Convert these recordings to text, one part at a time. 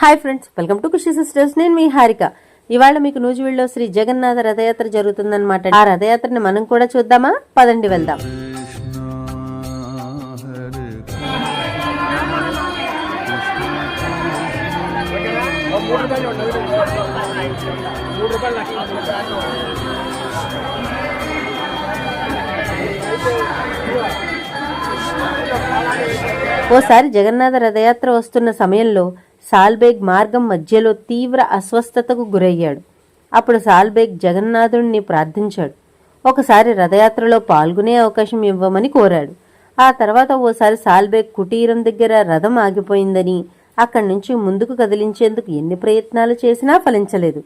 Hi friends welcome to Krishi sisters. నేను మీ హారిక. ఇవాళ మీకు నూజివీడులో శ్రీ జగన్నాథ రథయాత్ర జరుగుతుందన్నమాట. ఆ రథయాత్రని మనం కూడా చూద్దామా? పదండి వెళ్దాం. ఓసారి జగన్నాథ రథయాత్ర వస్తున్న సమయంలో సాల్బేగ్ మార్గం మధ్యలో తీవ్ర అస్వస్థతకు గురయ్యాడు. అప్పుడు సాల్బేగ్ జగన్నాథుణ్ణి ప్రార్థించాడు. ఒకసారి రథయాత్రలో పాల్గొనే అవకాశం ఇవ్వమని కోరాడు. ఆ తర్వాత ఓసారి సాల్బేగ్ కుటీరం దగ్గర రథం ఆగిపోయిందని అక్కడి నుంచి ముందుకు కదిలించేందుకు ఎన్ని ప్రయత్నాలు చేసినా ఫలించలేదు.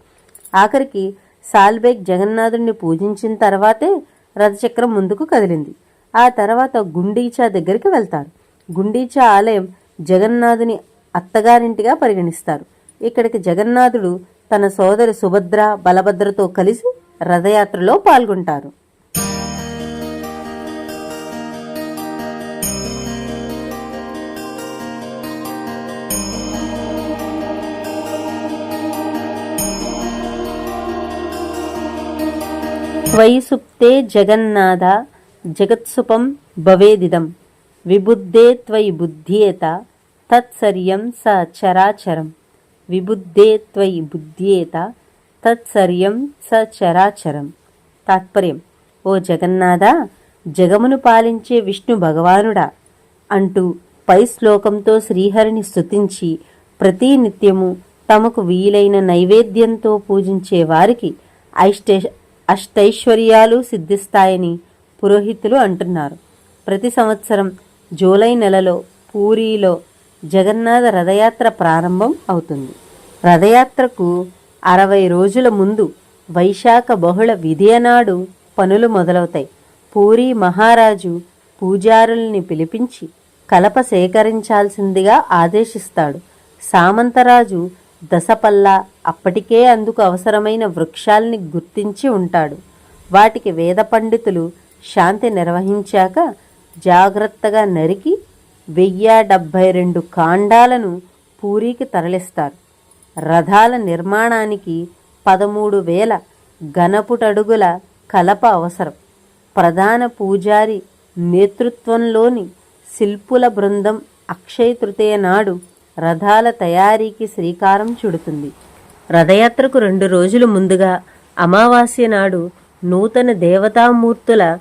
ఆఖరికి సాల్బేగ్ జగన్నాథుణ్ణి పూజించిన తర్వాతే రథచక్రం ముందుకు కదిలింది. ఆ తర్వాత గుండీచా దగ్గరికి వెళ్తారు. గుండీచా ఆలయం జగన్నాథుని అత్తగారింటిగా పరిగణిస్తారు. ఇక్కడికి జగన్నాథుడు తన సోదరి సుభద్ర బలభద్రతో కలిసి రథయాత్రలో పాల్గొంటారు. త్వయి జగన్నాథ జగత్సుపం భవేదిదం. విబుద్ధే త్వయి బుద్ధ్యేత. తత్సర్యం స చరాచరం. విబుద్ధే త్వయి బుద్ధ్యేత తత్సర్యం స చరాచరం. తాత్పర్యం ఓ జగన్నాథ జగమును పాలించే విష్ణు భగవానుడా. అంటూ పై శ్లోకంతో శ్రీహరిని స్తుతించి ప్రతి నిత్యము తమకు వీలైన నైవేద్యంతో పూజించే వారికి ఐష్టే అష్టైశ్వర్యాలు సిద్ధిస్తాయని పురోహితులు అంటున్నారు. ప్రతి సంవత్సరం జూలై నెలలో పూరీలో జగన్నాథ రథయాత్ర ప్రారంభం అవుతుంది. రథయాత్రకు అరవై రోజుల ముందు వైశాఖ బహుళ విధియనాడు పనులు మొదలవుతాయి. పూరి మహారాజు పూజారుల్ని పిలిపించి కలప సేకరించాల్సిందిగా ఆదేశిస్తాడు. సామంతరాజు దశపల్ల అప్పటికే అందుకు అవసరమైన వృక్షాల్ని గుర్తించి ఉంటాడు. వాటికి వేద పండితులు శాంతి నిర్వహించాక జాగ్రత్తగా నరికి వెయ్యి డెబ్భై రెండు కాండాలను పూరికి తరలిస్తారు. రథాల నిర్మాణానికి పదమూడు వేల ఘనపుటడుగుల కలప అవసరం. ప్రధాన పూజారి నేతృత్వంలోని శిల్పుల బృందం అక్షయ తృతీయ నాడు రథాల తయారీకి శ్రీకారం చుడుతుంది. రథయాత్రకు రెండు రోజులు ముందుగా అమావాస్య నాడు నూతన దేవతామూర్తుల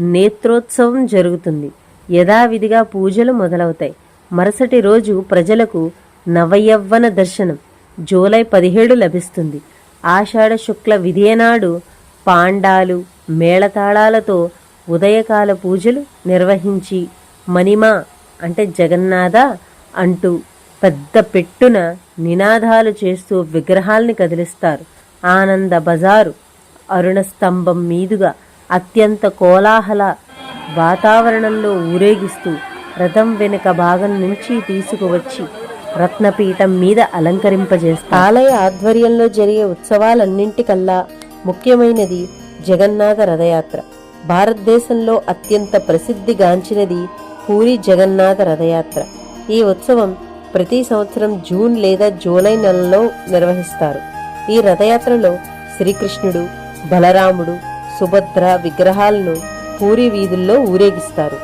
నేత్రోత్సవం జరుగుతుంది. యథావిధిగా పూజలు మొదలవుతాయి. మరుసటి రోజు ప్రజలకు నవయవ్వన దర్శనం జూలై పదిహేడు లభిస్తుంది. ఆషాఢ శుక్ల విధియనాడు పాండాలు మేళతాళాలతో ఉదయకాల పూజలు నిర్వహించి మణిమ అంటే జగన్నాథ అంటూ పెద్ద పెట్టున నినాదాలు చేస్తూ విగ్రహాల్ని కదిలిస్తారు. ఆనంద బజారు అరుణ స్తంభం మీదుగా అత్యంత కోలాహల వాతావరణంలో ఊరేగిస్తూ రథం వెనుక భాగం నుంచి తీసుకువచ్చి రత్నపీఠం మీద అలంకరింపజేస్తారు. ఆలయ ఆధ్వర్యంలో జరిగే ఉత్సవాలన్నింటికల్లా ముఖ్యమైనది జగన్నాథ రథయాత్ర. భారతదేశంలో అత్యంత ప్రసిద్ధిగాంచినది పూరి జగన్నాథ రథయాత్ర. ఈ ఉత్సవం ప్రతి సంవత్సరం జూన్ లేదా జూలై నెలలో నిర్వహిస్తారు. ఈ రథయాత్రలో శ్రీకృష్ణుడు బలరాముడు సుభద్ర విగ్రహాలను పూరి వీధుల్లో ఊరేగిస్తారు.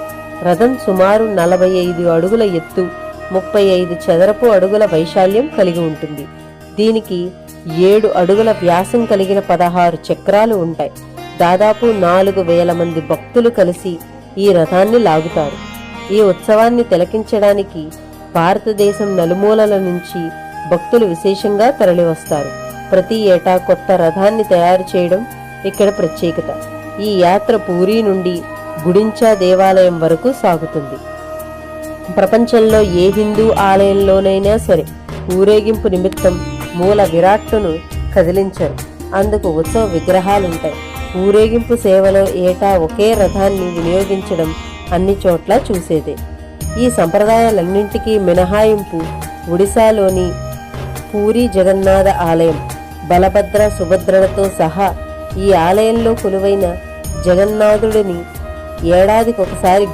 రథం సుమారు నలభై ఐదు అడుగుల ఎత్తు ముప్పై ఐదు చదరపు అడుగుల వైశాల్యం కలిగి ఉంటుంది. దీనికి ఏడు అడుగుల వ్యాసం కలిగిన పదహారు చక్రాలు ఉంటాయి. దాదాపు నాలుగు వేల మంది భక్తులు కలిసి ఈ రథాన్ని లాగుతారు. ఈ ఉత్సవాన్ని తిలకించడానికి భారతదేశం నలుమూలల నుంచి భక్తులు విశేషంగా తరలివస్తారు. ప్రతి ఏటా కొత్త రథాన్ని తయారు చేయడం ఇక్కడ ప్రత్యేకత. ఈ యాత్ర పూరి నుండి గుడించా దేవాలయం వరకు సాగుతుంది. ప్రపంచంలో ఏ హిందూ ఆలయంలోనైనా సరే ఊరేగింపు నిమిత్తం మూల విరాట్ను కదిలించరు. అందుకు ఉత్సవ విగ్రహాలుంటాయి. ఊరేగింపు సేవలో ఏటా ఒకే రథాన్ని వినియోగించడం అన్ని చోట్ల చూసేదే. ఈ సంప్రదాయాలన్నింటికీ మినహాయింపు ఒడిశాలోని పూరి జగన్నాథ ఆలయం బలభద్ర సుభద్రలతో సహా ఈ ఆలయంలో కొలువైన జగన్నాథుడిని ఏడాదికి ఒకసారి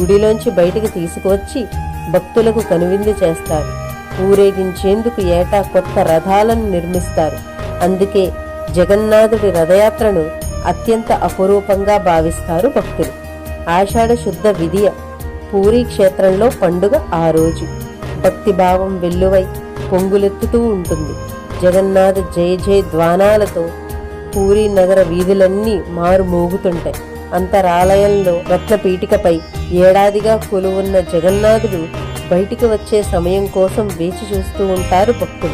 గుడిలోంచి బయటికి తీసుకువచ్చి భక్తులకు కనువిందు చేస్తారు ఊరేగించేందుకు ఏటా కొత్త రథాలను నిర్మిస్తారు. అందుకే జగన్నాథుడి రథయాత్రను అత్యంత అపురూపంగా భావిస్తారు భక్తులు. ఆషాఢ శుద్ధ విధియ పూరీ క్షేత్రంలో పండుగ ఆ రోజు. భక్తిభావం వెల్లువై పొంగులెత్తుతూ ఉంటుంది. జగన్నాథ జయ జయ ద్వానాలతో పూరీ నగర వీధులన్నీ మారు మోగుతుంటాయి అంతరాలయంలో రత్నపీఠికపై ఏడాదిగా కొలువున్న జగన్నాథుడు బయటికి వచ్చే సమయం కోసం వేచి చూస్తూ ఉంటారు భక్తులు.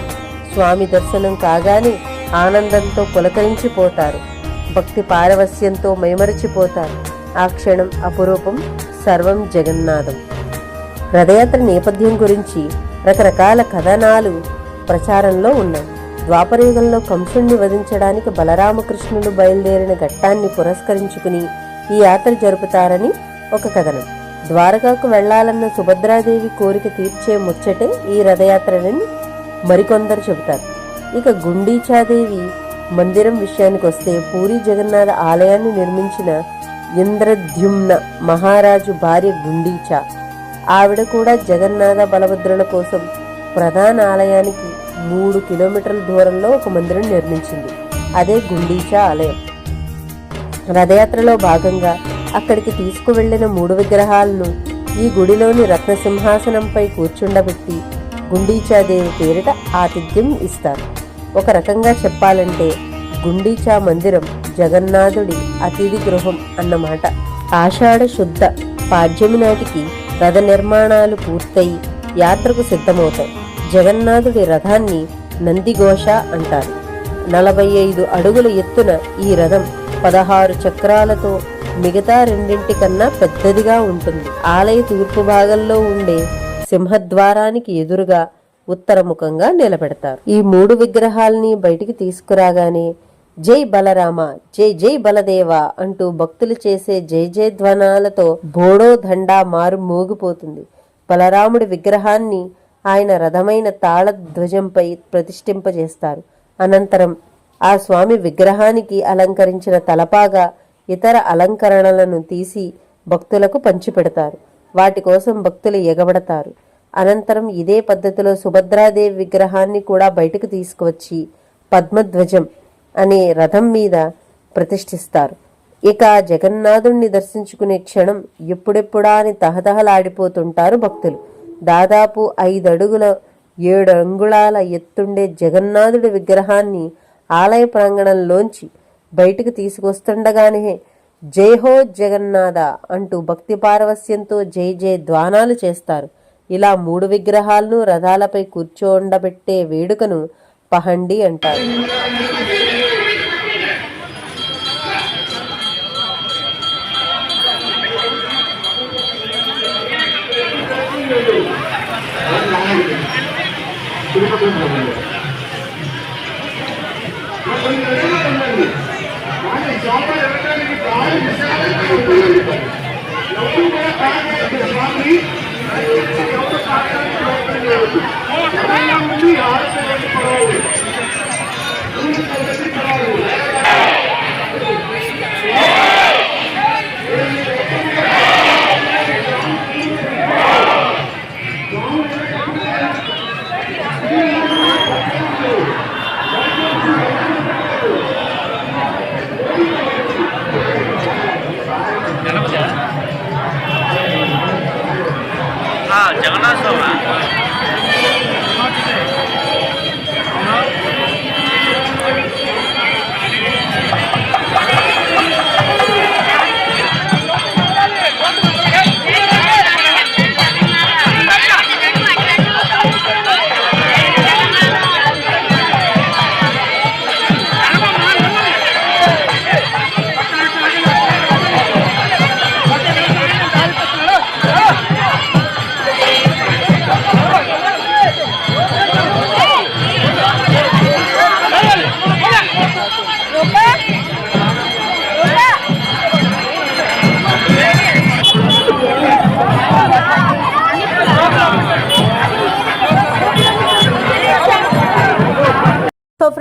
స్వామి దర్శనం కాగానే ఆనందంతో పులకరించిపోతారు. భక్తి పారవస్యంతో మైమరిచిపోతారు. ఆ క్షణం అపురూపం సర్వం జగన్నాథం. రథయాత్ర నేపథ్యం గురించి రకరకాల కథనాలు ప్రచారంలో ఉన్నాయి. ద్వాపరయుగంలో కంసుణ్ణి వధించడానికి బలరామకృష్ణులు బయలుదేరిన ఘట్టాన్ని పురస్కరించుకుని ఈ యాత్ర జరుపుతారని ఒక కథనం. ద్వారకాకు వెళ్ళాలన్న సుభద్రాదేవి కోరిక తీర్చే ముచ్చటే ఈ రథయాత్రలని మరికొందరు చెబుతారు. ఇక గుండీచాదేవి మందిరం విషయానికి వస్తే పూరి జగన్నాథ ఆలయాన్ని నిర్మించిన ఇంద్రద్యుమ్న మహారాజు భార్య గుండీచా. ఆవిడ కూడా జగన్నాథ బలభద్రుల కోసం ప్రధాన ఆలయానికి మూడు కిలోమీటర్ల దూరంలో ఒక మందిరం నిర్మించింది. అదే గుండీచా ఆలయం. రథయాత్రలో భాగంగా అక్కడికి తీసుకువెళ్ళిన మూడు విగ్రహాలను ఈ గుడిలోని రత్నసింహాసనంపై కూర్చుండబెట్టి గుండీచాదేవి పేరిట ఆతిథ్యం ఇస్తారు. ఒక రకంగా చెప్పాలంటే గుండీచా మందిరం జగన్నాథుడి అతిథి గృహం అన్నమాట. ఆషాఢ శుద్ధ పాడ్యమి నాటికి రథ నిర్మాణాలు పూర్తయి యాత్రకు సిద్ధమవుతాయి. జగన్నాథుడి రథాన్ని నందిఘోష అంటారు. నలభై ఐదు అడుగుల ఎత్తున ఈ రథం పదహారు చక్రాలతో మిగతా రెండింటి కన్నా పెద్దదిగా ఉంటుంది. ఆలయ తూర్పు భాగంలో ఉండే సింహద్వారానికి ఎదురుగా ఉత్తరముఖంగా నిలబెడతారు. ఈ మూడు విగ్రహాల్ని బయటికి తీసుకురాగానే జై బలరామ జై జై బలదేవ అంటూ భక్తులు చేసే జై జయ ధ్వనాలతో బోడో దండా మారు మోగిపోతుంది. బలరాముడి విగ్రహాన్ని ఆయన రథమైన తాళ ధ్వజంపై ప్రతిష్ఠింపజేస్తారు. అనంతరం ఆ స్వామి విగ్రహానికి అలంకరించిన తలపాగా ఇతర అలంకరణలను తీసి భక్తులకు పంచిపెడతారు. వాటి కోసం భక్తులు ఎగబడతారు. అనంతరం ఇదే పద్ధతిలో సుభద్రాదేవి విగ్రహాన్ని కూడా బయటకు తీసుకువచ్చి పద్మధ్వజం అనే రథం మీద ప్రతిష్ఠిస్తారు. ఇక జగన్నాథుణ్ణి దర్శించుకునే క్షణం ఎప్పుడెప్పుడా అని తహతహలాడిపోతుంటారు భక్తులు. దాదాపు ఐదడుగుల ఏడు అంగుళాల ఎత్తుండే జగన్నాథుడి విగ్రహాన్ని ఆలయ ప్రాంగణంలోంచి బయటకు తీసుకొస్తుండగానే జై హో జగన్నాథ అంటూ భక్తి పారవస్యంతో జై జై ధ్వానాలు చేస్తారు. ఇలా మూడు విగ్రహాలను రథాలపై కూర్చోండబెట్టే వేడుకను పహండి అంటారు. ఆ,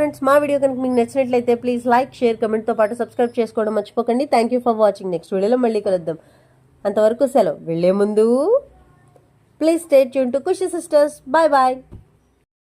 ఫ్రెండ్స్ మా వీడియో కనుక మీకు నచ్చినట్లయితే ప్లీజ్ లైక్ షేర్ కమెంట్తో పాటు సబ్స్క్రైబ్ చేసుకోవడం మర్చిపోకండి. Thank you for watching next వీడియోలో మళ్ళీ కలుద్దాం. అంతవరకు సెలవు. వెళ్ళే ముందు please stay Yoon to Khushi sisters bye bye